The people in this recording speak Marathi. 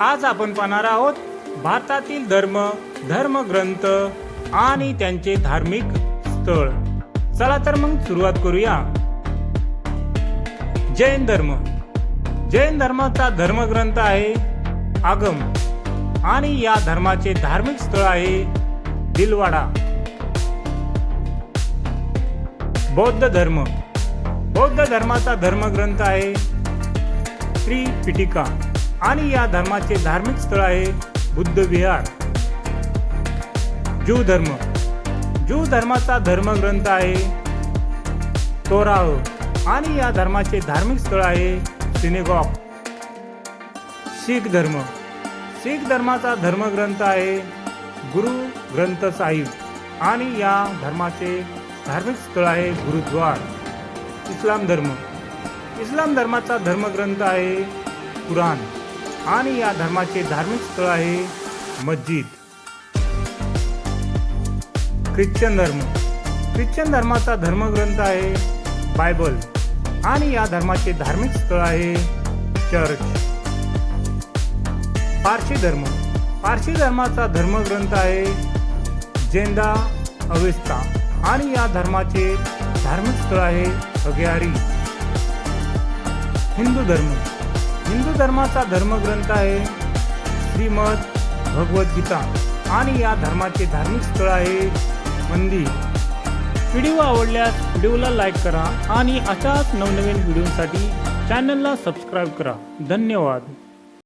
आज आपण पाहणार आहोत भारतातील धर्म धर्मग्रंथ आणि त्यांचे धार्मिक स्थळ. चला तर मग सुरुवात करूया. जैन धर्म. जैन धर्माचा धर्मग्रंथ आहे आगम आणि या धर्माचे धार्मिक स्थळ आहे दिलवाडा. बौद्ध धर्म. बौद्ध धर्माचा धर्मग्रंथ आहे त्रिपिटिका. आणि या धर्माचे धार्मिक स्थळ आहे बुद्ध विहार. ज्यू धर्म. ज्यू धर्माचा धर्मग्रंथ आहे तोराह आणि या धर्माचे धार्मिक स्थळ आहे सिनेगॉग. शीख धर्म. शीख धर्माचा धर्मग्रंथ आहे गुरु ग्रंथ साहिब आणि या धर्माचे धार्मिक स्थळ आहे गुरुद्वार. इस्लाम धर्म. इस्लाम धर्माचा धर्मग्रंथ आहे कुराण. आणि या धर्माचे धार्मिक स्थळ आहे मस्जिद. ख्रिश्चन धर्म. ख्रिश्चन धर्माचा धर्मग्रंथ आहे बायबल आणि या धर्माचे धार्मिक स्थळ आहे चर्च. पारशी धर्म. पारशी धर्माचा धर्मग्रंथ आहे जेंदा अवेस्ता आणि या धर्माचे धार्मिक स्थळ आहे अग्यारी. हिंदू धर्म. हिंदू धर्माचा धर्मग्रंथ आहे श्रीमद भगवद्गीता आणि या धर्माचे धार्मिक स्थळ आहे मंदिर. व्हिडिओ आवडल्यास व्हिडिओला लाईक करा आणि अशाच नवनवीन व्हिडिओसाठी चॅनलला सबस्क्राईब करा. धन्यवाद.